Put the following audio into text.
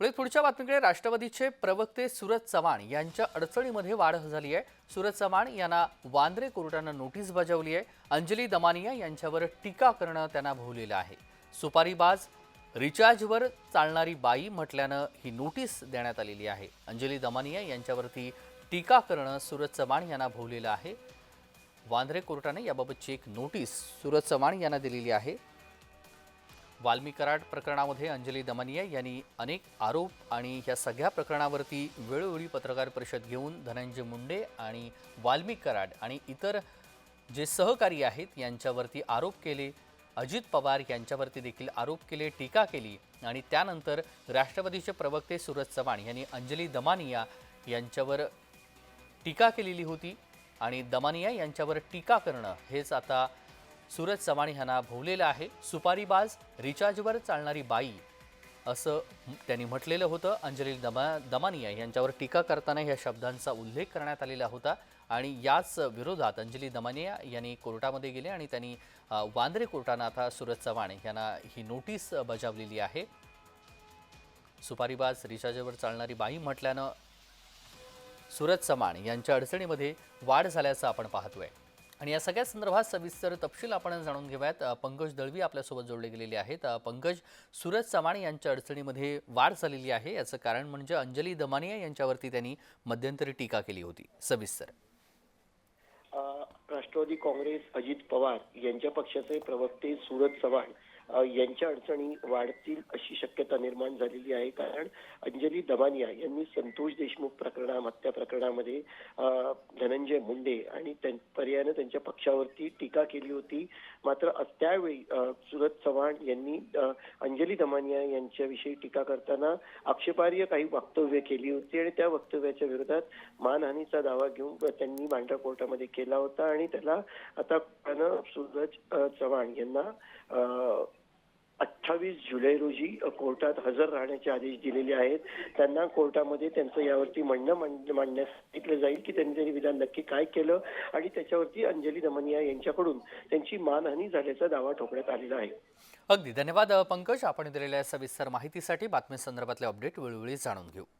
पुढे पुढच्या बातमीकडे राष्ट्रवादीचे प्रवक्ते सुरज चव्हाण यांच्या अडचणीमध्ये वाढ झाली आहे. सुरज चव्हाण यांना वांद्रे कोर्टानं नोटीस बजावली आहे. अंजली दमानिया यांच्यावर टीका करणं त्यांना भोवलेलं आहे. सुपारीबाज रिचार्जवर चालणारी बाई म्हटल्यानं ही नोटीस देण्यात आलेली आहे. अंजली दमानिया यांच्यावरती टीका करणं सुरज चव्हाण यांना भोवलेलं आहे. वांद्रे कोर्टाने याबाबतची एक नोटीस सुरज चव्हाण यांना दिलेली आहे. वाल्मी कराड प्रकरणामध्ये अंजली दमनिया यांनी अनेक आरोप आणि या सगळ्या प्रकरणावरती वेळोवेळी पत्रकार परिषद घेऊन धनंजय मुंडे आणि वाल्मी कराड आणि इतर जे सहकारी आहेत यांच्यावरती आरोप केले. अजित पवार यांच्यावरती देखील आरोप केले टीका केली आणि त्यानंतर राष्ट्रवादीचे प्रवक्ते सूरज चव्हाण यांनी अंजली दमानिया यांच्यावर टीका केलेली होती आणि दमानिया यांच्यावर टीका करणं हेच आता सूरज चव्हाण ह्यांना भोवलेलं आहे. सुपारीबाज रिचार्जवर चालणारी बाई असं त्यांनी म्हटलेलं होतं. अंजली दमा दमानिया यांच्यावर टीका करताना या शब्दांचा उल्लेख करण्यात आलेला होता आणि याच विरोधात अंजली दमानिया यांनी कोर्टामध्ये गेले आणि त्यांनी वांद्रे कोर्टानं आता सूरज चव्हाण यांना ही नोटीस बजावलेली आहे. सुपारीबाज रिचार्जवर चालणारी बाई म्हटल्यानं सूरज चव्हाण यांच्या अडचणीमध्ये वाढ झाल्याचं आपण पाहतोय. आणि या सगळ्या संदर्भात सविस्तर तपशील आपण जाणून घेऊयात. पंकज दळवी आपल्यासोबत जोडले गेलेले आहेत. पंकज सूरज चव्हाण यांच्या अडचणीमध्ये वाढ झालेली आहे. याचं कारण म्हणजे अंजली दमानिया यांच्यावरती त्यांनी मध्यंतरी टीका केली होती. सविस्तर. राष्ट्रवादी काँग्रेस अजित पवार यांच्या पक्षाचे प्रवक्ते सूरज चव्हाण यांच्या अडचणी वाढतील अशी शक्यता निर्माण झालेली आहे. कारण अंजली दमानिया यांनी संतोष देशमुख प्रकरणा हत्या प्रकरणामध्ये धनंजय मुंडे आणि त्यां- पर्यायानं त्यांच्या पक्षावरती टीका केली होती. मात्र त्यावेळी सुरत सूरज चव्हाण यांनी अंजली दमानिया यांच्याविषयी टीका करताना आक्षेपार्ह काही वक्तव्य केली होती आणि त्या वक्तव्याच्या विरोधात मानहानीचा दावा घेऊन त्यांनी बांद्रा कोर्टामध्ये केला होता आणि त्याला आता कोर्टानं सूरज चव्हाण यांना अठ्ठावीस जुलै रोजी कोर्टात हजर राहण्याचे आदेश दिलेले आहेत. त्यांना कोर्टामध्ये त्यांचं यावरती म्हणणं मांडण्यास सांगितलं जाईल की त्यांनी त्यांनी विधान नक्की काय केलं आणि त्याच्यावरती अंजली दमनिया यांच्याकडून त्यांची मानहानी झाल्याचा दावा ठोकण्यात आलेला आहे. अगदी. धन्यवाद पंकज. आपण दिलेल्या सविस्तर माहितीसाठी बातमी संदर्भातले अपडेट वेळोवेळी जाणून घेऊ.